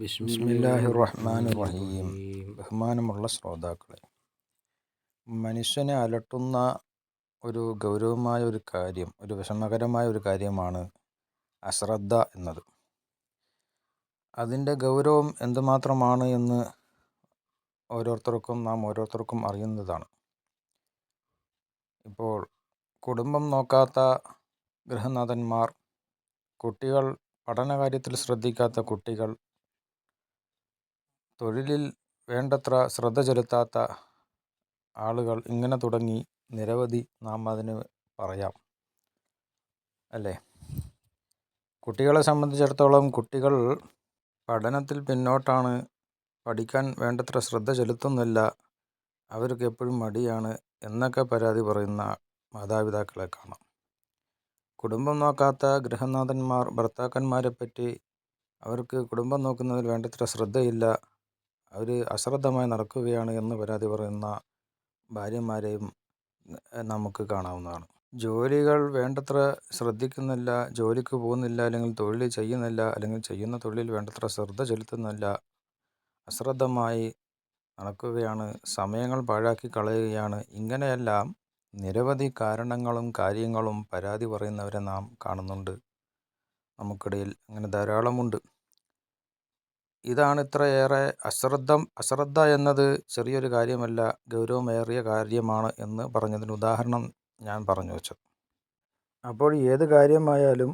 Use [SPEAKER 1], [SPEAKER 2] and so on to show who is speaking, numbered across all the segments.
[SPEAKER 1] ബിസ്മില്ലാഹി റഹ്മാൻ റഹീം ബഹുമാനമുള്ള ശ്രോതാക്കളെ മനുഷ്യനെ അലട്ടുന്ന ഒരു ഗൗരവമായ ഒരു കാര്യം ഒരു വിഷമകരമായ ഒരു കാര്യമാണ് അശ്രദ്ധ എന്നത്. അതിന്റെ ഗൗരവം എന്തുമാത്രമാണ് എന്ന് ഓരോരുത്തർക്കും നാം ഓരോരുത്തർക്കും അറിയുന്നതാണ്. ഇപ്പോൾ കുടുംബം നോക്കാത്ത ഗൃഹനാഥന്മാർ കുട്ടികൾ പഠനകാര്യത്തിൽ ശ്രദ്ധിക്കാത്ത കുട്ടികൾ തൊഴിലിൽ വേണ്ടത്ര ശ്രദ്ധ ചെലുത്താത്ത ആളുകൾ ഇങ്ങനെ തുടങ്ങി നിരവധി നാം അതിന് പറയാം. അല്ലേ? കുട്ടികളെ സംബന്ധിച്ചിടത്തോളം കുട്ടികൾ പഠനത്തിൽ പിന്നോട്ടാണ്. പഠിക്കാൻ വേണ്ടത്ര ശ്രദ്ധ ചെലുത്തുന്നില്ല. അവർക്ക് എപ്പോഴും മടിയാണ് എന്നൊക്കെ പരാതി പറയുന്ന മാതാപിതാക്കളെ കാണാം. കുടുംബം നോക്കാത്ത ഗൃഹനാഥന്മാർ ഭർത്താക്കന്മാരെ പറ്റി അവർക്ക് കുടുംബം നോക്കുന്നതിൽ വേണ്ടത്ര ശ്രദ്ധയില്ല. അവർ അശ്രദ്ധമായി നടക്കുകയാണ് എന്ന് പരാതി പറയുന്ന ഭാര്യമാരെയും നമുക്ക് കാണാവുന്നതാണ്. ജോലികൾ വേണ്ടത്ര ശ്രദ്ധിക്കുന്നില്ല ജോലിക്ക് പോകുന്നില്ല അല്ലെങ്കിൽ തൊഴിൽ ചെയ്യുന്നില്ല അല്ലെങ്കിൽ ചെയ്യുന്ന തൊഴിലിൽ വേണ്ടത്ര ശ്രദ്ധ ചെലുത്തുന്നില്ല അശ്രദ്ധമായി നടക്കുകയാണ് സമയങ്ങൾ പാഴാക്കി കളയുകയാണ് ഇങ്ങനെയെല്ലാം നിരവധി കാരണങ്ങളും കാര്യങ്ങളും പരാതി പറയുന്നവരെ നാം കാണുന്നുണ്ട്. നമുക്കിടയിൽ അങ്ങനെ ധാരാളമുണ്ട്. ഇതാണ് ഇത്രയേറെ അശ്രദ്ധം അശ്രദ്ധ എന്നത് ചെറിയൊരു കാര്യമല്ല ഗൗരവമേറിയ കാര്യമാണ് എന്ന് പറഞ്ഞതിന് ഉദാഹരണം ഞാൻ പറഞ്ഞു വെച്ചത്. അപ്പോൾ ഏത് കാര്യമായാലും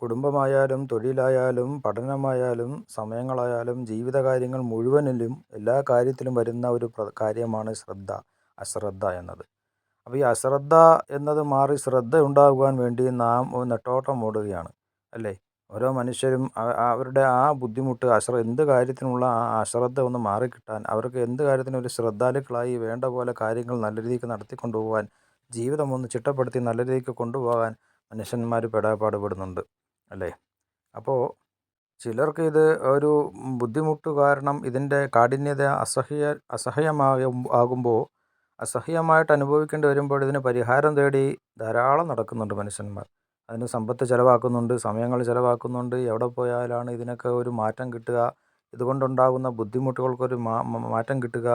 [SPEAKER 1] കുടുംബമായാലും തൊഴിലായാലും പഠനമായാലും സമയങ്ങളായാലും ജീവിതകാര്യങ്ങൾ മുഴുവനിലും എല്ലാ കാര്യത്തിലും വരുന്ന ഒരു കാര്യമാണ് ശ്രദ്ധ അശ്രദ്ധ എന്നത്. അപ്പോൾ ഈ അശ്രദ്ധ എന്നത് മാറി ശ്രദ്ധ ഉണ്ടാകുവാൻ വേണ്ടി നാം നെട്ടോട്ടം ഓടുകയാണ് അല്ലേ? ഓരോ മനുഷ്യരും അവരുടെ ആ ബുദ്ധിമുട്ട് അശ്ര എന്ത് കാര്യത്തിനുള്ള ആ അശ്രദ്ധ ഒന്ന് മാറിക്കിട്ടാൻ അവർക്ക് എന്ത് കാര്യത്തിനും ഒരു ശ്രദ്ധാലുക്കളായി വേണ്ട പോലെ കാര്യങ്ങൾ നല്ല രീതിക്ക് നടത്തിക്കൊണ്ടുപോകാൻ ജീവിതം ഒന്ന് ചിട്ടപ്പെടുത്തി നല്ല രീതിക്ക് കൊണ്ടുപോകാൻ മനുഷ്യന്മാർ പെടാപാടുപെടുന്നുണ്ട് അല്ലേ? അപ്പോൾ ചിലർക്ക് ഇത് ഒരു ബുദ്ധിമുട്ട് കാരണം ഇതിന്റെ കാഠിന്യത അസഹ്യ അസഹ്യമായ ആകുമ്പോൾ അസഹ്യമായിട്ട് അനുഭവിക്കേണ്ടി വരുമ്പോൾ ഇതിന് പരിഹാരം തേടി ധാരാളം നടക്കുന്നുണ്ട് മനുഷ്യന്മാർ. അതിന് സമ്പത്ത് ചിലവാക്കുന്നുണ്ട് സമയങ്ങൾ ചിലവാക്കുന്നുണ്ട് എവിടെ പോയാലാണ് ഇതിനൊക്കെ ഒരു മാറ്റം കിട്ടുക ഇതുകൊണ്ടുണ്ടാകുന്ന ബുദ്ധിമുട്ടുകൾക്കൊരു മാറ്റം കിട്ടുക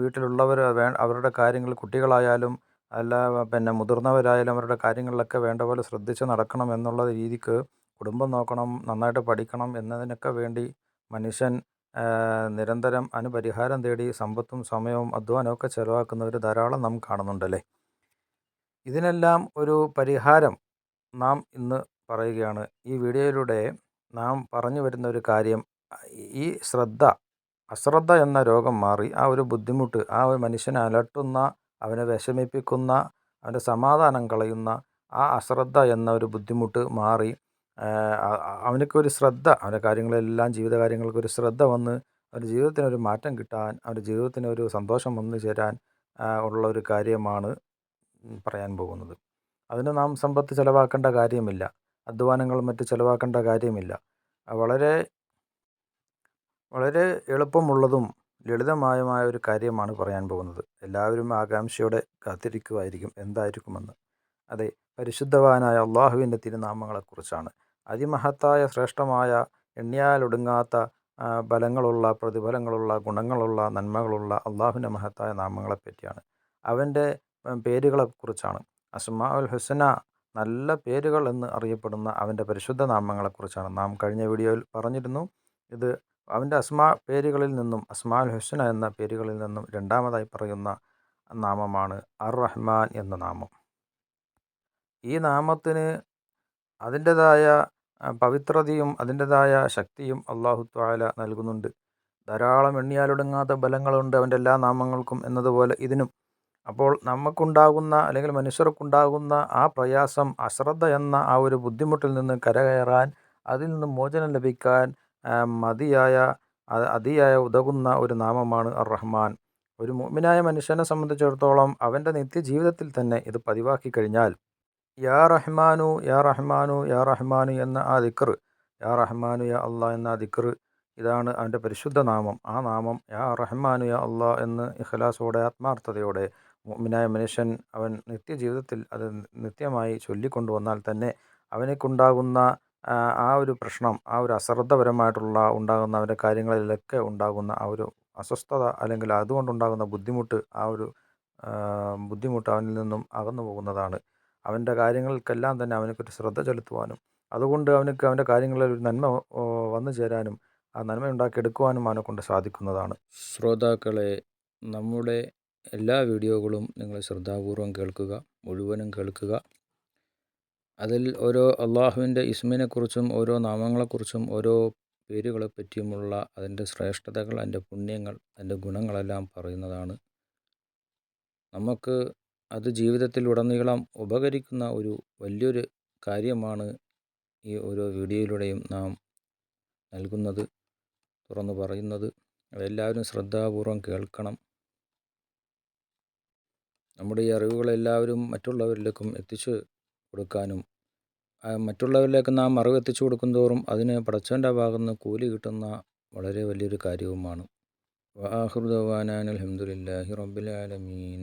[SPEAKER 1] വീട്ടിലുള്ളവർ അവരുടെ കാര്യങ്ങൾ കുട്ടികളായാലും അല്ല പിന്നെ മുതിർന്നവരായാലും അവരുടെ കാര്യങ്ങളിലൊക്കെ വേണ്ട പോലെ ശ്രദ്ധിച്ച് നടക്കണം എന്നുള്ള രീതിക്ക് കുടുംബം നോക്കണം നന്നായിട്ട് പഠിക്കണം എന്നതിനൊക്കെ വേണ്ടി മനുഷ്യൻ നിരന്തരം അതിന് തേടി സമ്പത്തും സമയവും അധ്വാനവും ഒക്കെ ചിലവാക്കുന്നവർ ധാരാളം നാം കാണുന്നുണ്ടല്ലേ? ഇതിനെല്ലാം ഒരു പരിഹാരം നാം ഇന്ന് പറയുകയാണ്. ഈ വീഡിയോയിലൂടെ നാം പറഞ്ഞു വരുന്ന ഒരു കാര്യം ഈ ശ്രദ്ധ അശ്രദ്ധ എന്ന രോഗം മാറി ആ ഒരു ബുദ്ധിമുട്ട് ആ ഒരു മനുഷ്യനെ അലട്ടുന്ന അവനെ വിഷമിപ്പിക്കുന്ന അവന്റെ സമാധാനം കളയുന്ന ആ അശ്രദ്ധ എന്ന ഒരു ബുദ്ധിമുട്ട് മാറി അവനക്കൊരു ശ്രദ്ധ അവന്റെ കാര്യങ്ങളെല്ലാം ജീവിത കാര്യങ്ങൾക്കൊരു ശ്രദ്ധ വന്ന് അവന്റെ ജീവിതത്തിനൊരു മാറ്റം കിട്ടാൻ അവന്റെ ജീവിതത്തിനൊരു സന്തോഷം വന്നു ചേരാൻ ഉള്ള ഒരു കാര്യമാണ് പറയാൻ പോകുന്നത്. അതിന് നാം സമ്പത്ത് ചിലവാക്കേണ്ട കാര്യമില്ല. അധ്വാനങ്ങളും മറ്റ് ചിലവാക്കേണ്ട കാര്യമില്ല. വളരെ വളരെ എളുപ്പമുള്ളതും ലളിതമായ ഒരു കാര്യമാണ് പറയാൻ പോകുന്നത്. എല്ലാവരും ആകാംക്ഷയോടെ കാത്തിരിക്കുമായിരിക്കും എന്തായിരിക്കുമെന്ന്. അതെ പരിശുദ്ധവാനായ അള്ളാഹുവിന്റെ തിരുനാമങ്ങളെക്കുറിച്ചാണ്. അതിമഹത്തായ ശ്രേഷ്ഠമായ എണ്ണിയാലൊടുങ്ങാത്ത ബലങ്ങളുള്ള പ്രതിഫലങ്ങളുള്ള ഗുണങ്ങളുള്ള നന്മകളുള്ള അള്ളാഹുവിന്റെ മഹത്തായ നാമങ്ങളെപ്പറ്റിയാണ്. അവന്റെ പേരുകളെക്കുറിച്ചാണ്. അസ്മാ ഉൽ ഹുസന നല്ല പേരുകൾ എന്ന് അറിയപ്പെടുന്ന അവന്റെ പരിശുദ്ധ നാമങ്ങളെക്കുറിച്ചാണ്. നാം കഴിഞ്ഞ വീഡിയോയിൽ പറഞ്ഞിരുന്നു ഇത് അവന്റെ അസ്മാ പേരുകളിൽ നിന്നും അസ്മാ ഉൽ ഹുസന എന്ന പേരുകളിൽ നിന്നും രണ്ടാമതായി പറയുന്ന നാമമാണ് അർ റഹ്മാൻ എന്ന നാമം. ഈ നാമത്തിന് അതിന്റെതായ പവിത്രതയും അതിന്റെതായ ശക്തിയും അള്ളാഹു താല നൽകുന്നുണ്ട്. ധാരാളം എണ്ണിയാലൊടുങ്ങാത്ത ബലങ്ങളുണ്ട് അവന്റെ എല്ലാ നാമങ്ങൾക്കും എന്നതുപോലെ ഇതിനും അപ്പോൾ നമുക്കുണ്ടാകുന്ന അല്ലെങ്കിൽ മനുഷ്യർക്കുണ്ടാകുന്ന ആ പ്രയാസം അശ്രദ്ധ എന്ന ആ ഒരു ബുദ്ധിമുട്ടിൽ നിന്ന് കരകയറാൻ അതിൽ നിന്ന് മോചനം ലഭിക്കാൻ മതിയായ അതിയായ ഉതകുന്ന ഒരു നാമമാണ് റഹ്മാൻ ഒരു മുഅ്മിനായ മനുഷ്യനെ സംബന്ധിച്ചിടത്തോളം അവന്റെ നിത്യജീവിതത്തിൽ തന്നെ ഇത് പതിവാക്കി കഴിഞ്ഞാൽ യാ റഹ്മാനു യാ റഹ്മാനു യാ റഹ്മാനു എന്ന ആ ദിക്കർ യാ റഹ്മാനു യാ അള്ളാ എന്ന ആ ദിക്കർ ഇതാണ് അവന്റെ പരിശുദ്ധ നാമം. ആ നാമം യാ റഹ്മാനു യാ അള്ളാ എന്ന് ഇഖലാസോടെ ആത്മാർത്ഥതയോടെ മുഅ്മിനായ മനുഷ്യൻ അവൻ നിത്യജീവിതത്തിൽ അത് നിത്യമായി ചൊല്ലിക്കൊണ്ടുവന്നാൽ തന്നെ അവനെക്കുണ്ടാകുന്ന ആ ഒരു പ്രശ്നം ആ ഒരു അശ്രദ്ധപരമായിട്ടുള്ള ഉണ്ടാകുന്ന അവന്റെ കാര്യങ്ങളിലൊക്കെ ഉണ്ടാകുന്ന ആ ഒരു അസ്വസ്ഥത അല്ലെങ്കിൽ അതുകൊണ്ടുണ്ടാകുന്ന ബുദ്ധിമുട്ട് ആ ഒരു ബുദ്ധിമുട്ട് അവനിൽ നിന്നും അകന്നു പോകുന്നതാണ്. അവന്റെ കാര്യങ്ങൾക്കെല്ലാം തന്നെ അവനക്കൊരു ശ്രദ്ധ ചെലുത്തുവാനും അതുകൊണ്ട് അവനക്ക് അവന്റെ കാര്യങ്ങളിൽ ഒരു നന്മ വന്നു ചേരാനും ആ നന്മ ഉണ്ടാക്കിയെടുക്കുവാനും അവനെക്കൊണ്ട് സാധിക്കുന്നതാണ്. ശ്രോതാക്കളെ നമ്മുടെ എല്ലാ വീഡിയോകളും നിങ്ങൾ ശ്രദ്ധാപൂർവം കേൾക്കുക മുഴുവനും കേൾക്കുക. അതിൽ ഓരോ അള്ളാഹുവിന്റെ ഇസ്മിനെക്കുറിച്ചും ഓരോ നാമങ്ങളെക്കുറിച്ചും ഓരോ പേരുകളെ പറ്റിയുമുള്ള അതിന്റെ ശ്രേഷ്ഠതകൾ അതിന്റെ പുണ്യങ്ങൾ അതിന്റെ ഗുണങ്ങളെല്ലാം പറയുന്നതാണ്. നമുക്ക് അത് ജീവിതത്തിൽ ഉടനീളം ഉപകരിക്കുന്ന ഒരു വലിയൊരു കാര്യമാണ് ഈ ഓരോ വീഡിയോയിലൂടെയും നാം നൽകുന്നത് തുറന്നു പറയുന്നത്. അതെല്ലാവരും ശ്രദ്ധാപൂർവം കേൾക്കണം. നമ്മുടെ ഈ അറിവുകളെല്ലാവരും മറ്റുള്ളവരിലേക്കും എത്തിച്ചു കൊടുക്കാനും മറ്റുള്ളവരിലേക്ക് നാം അറിവ് എത്തിച്ചു കൊടുക്കുന്തോറും അതിന് പടച്ചവന്റെ ഭാഗത്ത് കൂലി കിട്ടുന്ന വളരെ വലിയൊരു കാര്യവുമാണ്. അൽഹംദുലില്ലാഹി അലഹമുല്ലാഹി റബ്ബുലാലമീൻ